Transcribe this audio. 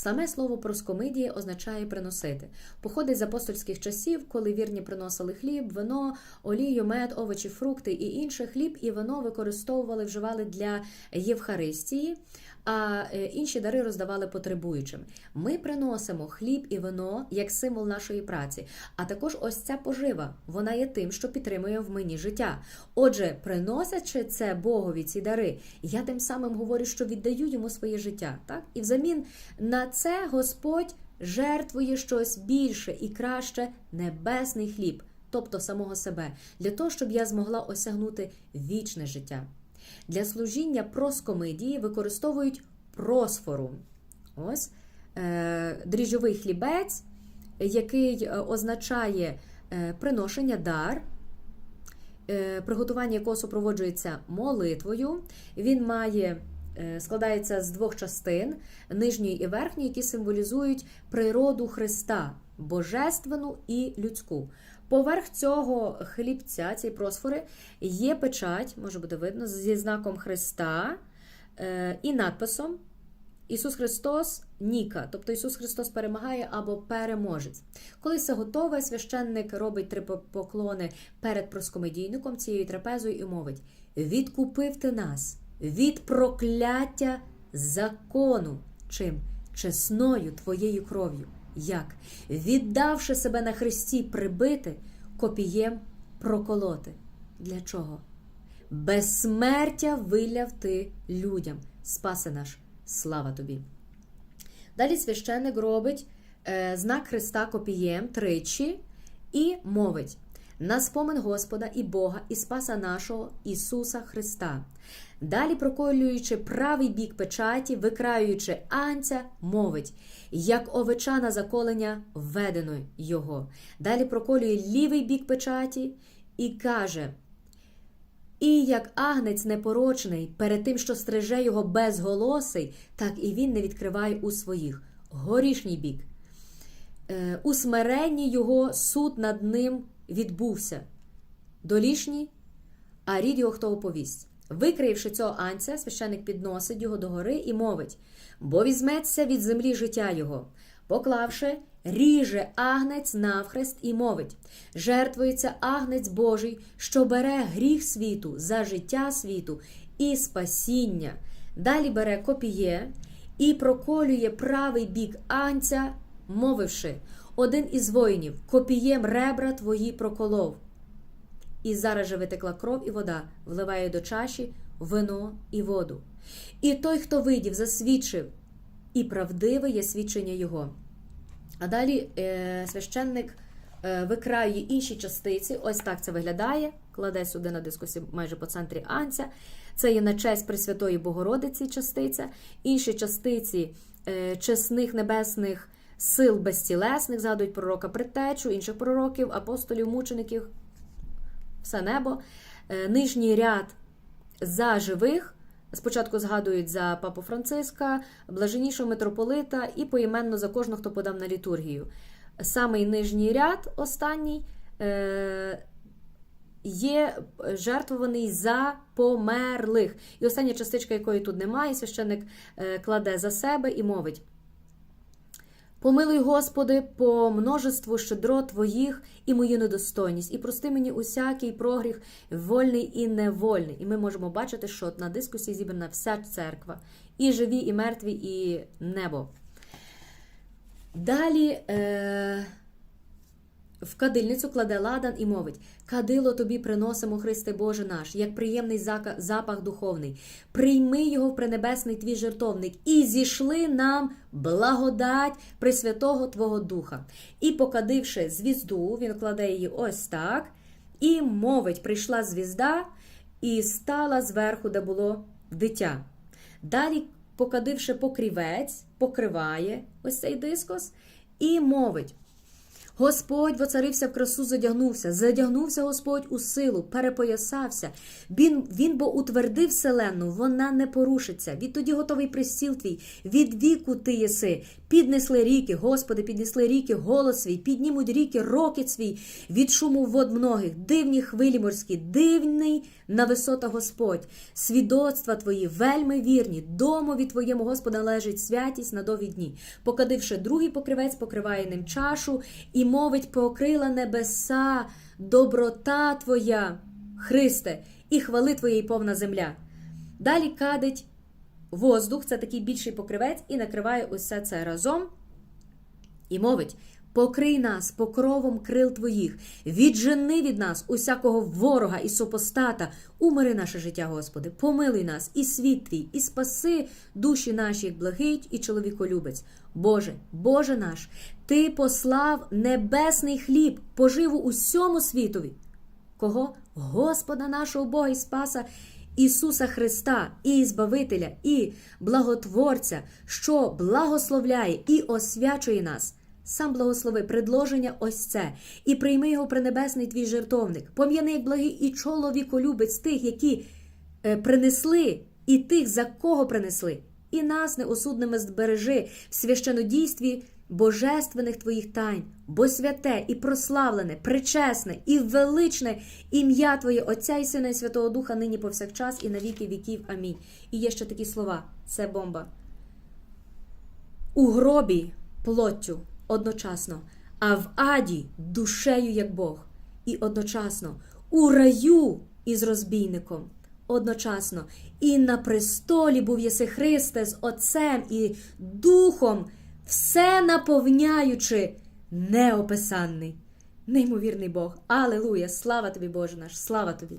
Саме слово проскомидія означає приносити. Походить з апостольських часів, коли вірні приносили хліб, вино, олію, мед, овочі, фрукти і інше. Хліб і вино використовували, вживали для Євхаристії, а е, інші дари роздавали потребуючим. Ми приносимо хліб і вино як символ нашої праці. А також ось ця пожива, вона є тим, що підтримує в мені життя. Отже, приносячи це Богові ці дари, я тим самим говорю, що віддаю йому своє життя. Так? І взамін на це Господь жертвує щось більше і краще небесний хліб, тобто самого себе, для того, щоб я змогла осягнути вічне життя. Для служіння проскомидії використовують просфору. Ось е, дріжджовий хлібець, який е, означає е, приношення дар, приготування якого супроводжується молитвою. Він має. Складається з двох частин нижньої і верхньої, які символізують природу Христа, божественну і людську. Поверх цього хлібця, цієї просфори, є печать, може буде видно, зі знаком Христа е, і надписом Ісус Христос Ніка, тобто Ісус Христос перемагає або переможець. Коли все готове, священник робить три поклони перед проскомедійником цією трапезою і мовить: Відкупив ти нас від прокляття закону, чим чесною твоєю кров'ю. Як? Віддавши себе на хресті прибити, копієм проколоти. Для чого? Безсмертя виляв ти людям. Спаси наш, слава тобі. Далі священник робить е, знак Христа копієм тричі і мовить на спомин Господа і Бога і Спаса нашого Ісуса Христа. Далі, проколюючи правий бік печаті, викраюючи анця, мовить, як овеча на заколення введено його. Далі проколює лівий бік печаті і каже: І як агнець непорочний, перед тим, що стриже його безголосий, так і він не відкриває у своїх горішній бік. Е, У смиренні його суд над ним відбувся. Долішній, а рід його хто оповість. Викриївши цього анця, священик підносить його до гори і мовить: бо візьметься від землі життя його. Поклавши, ріже агнець навхрест і мовить: жертвується агнець Божий, що бере гріх світу за життя світу і спасіння. Далі бере копіє і проколює правий бік анця, мовивши: один із воїнів копієм ребра твої проколов. І зараз же витекла кров і вода, вливає до чаші вино і воду. І той, хто видів, засвідчив, і правдиве є свідчення його. А далі е, священник е, викраює інші частиці. Ось так це виглядає. Кладе сюди на дискусі майже по центрі Анця. Це є на честь Пресвятої Богородиці частиця. Інші частиці е, чесних небесних сил безтілесних, згадують пророка Притечу, інших пророків, апостолів, мучеників все небо. Е, Нижній ряд за живих. Спочатку згадують за папу Франциска, блаженнішого митрополита і поіменно за кожного, хто подав на літургію. Самий нижній ряд, останній, е, є жертвований за померлих. І остання частичка, якої тут немає, священник е, кладе за себе і мовить. Помилуй, Господи, по множеству щедро Твоїх і мою недостойність, і прости мені усякий прогріх, вольний і невольний. І ми можемо бачити, що на дискусії зібрана вся церква, і живі, і мертві, і небо. Далі е, в кадильницю кладе ладан і мовить: Кадило тобі приносимо, Христе Боже наш, як приємний запах духовний. Прийми його в пренебесний твій жертовник, і зійшли нам благодать Пресвятого Твого Духа. І покадивши звізду, він кладе її ось так, і мовить: прийшла звізда і стала зверху, де було дитя. Далі, покадивши покрівець, покриває ось цей дискос, і мовить. Господь воцарився в красу, задягнувся, задягнувся Господь у силу, перепоясався. Він, він бо утвердив вселенну, вона не порушиться. Відтоді готовий пристіл твій, від віку ти єси. Піднесли ріки, Господи, піднесли ріки, голос свій, піднімуть ріки, рокіт свій, від шуму вод многих, дивні хвилі морські, дивний на висота Господь. Свідоцтва твої вельми вірні, домові твоєму Господа належить святість на довгі дні. Покадивши другий покривець, покриває ним чашу і мовить покрила небеса, доброта твоя, Христе, і хвали твоєї повна земля. Далі кадить воздух, це такий більший покривець, і накриває усе це разом. І мовить: покрий нас покровом крил твоїх, віджени від нас усякого ворога і супостата, умири наше життя, Господи, помилуй нас, і світ твій, і спаси душі наші, як благить і чоловіколюбець. Боже, Боже наш, Ти послав небесний хліб, поживу усьому світові. Кого? Господа нашого Бога і Спаса Ісуса Христа, і Збавителя, і благотворця, що благословляє і освячує нас. Сам благослови предложення ось це, і прийми його пренебесний твій жертовник. Пом'яни, як благий і чоловіколюбець тих, які е, принесли, і тих, за кого принесли, і нас неосудними збережи в священодійстві божественних твоїх тайн, бо святе і прославлене, причесне і величне ім'я Твоє Отця і Сина і Святого Духа нині повсякчас і на віки віків. Амінь. І є ще такі слова: це бомба. У гробі плоттю одночасно, а в аді душею як Бог, і одночасно у раю із розбійником. Одночасно і на престолі був єси Христе з Отцем і Духом, все наповняючи неописанний. Неймовірний Бог. Алелуя! Слава тобі, Боже наш! Слава тобі!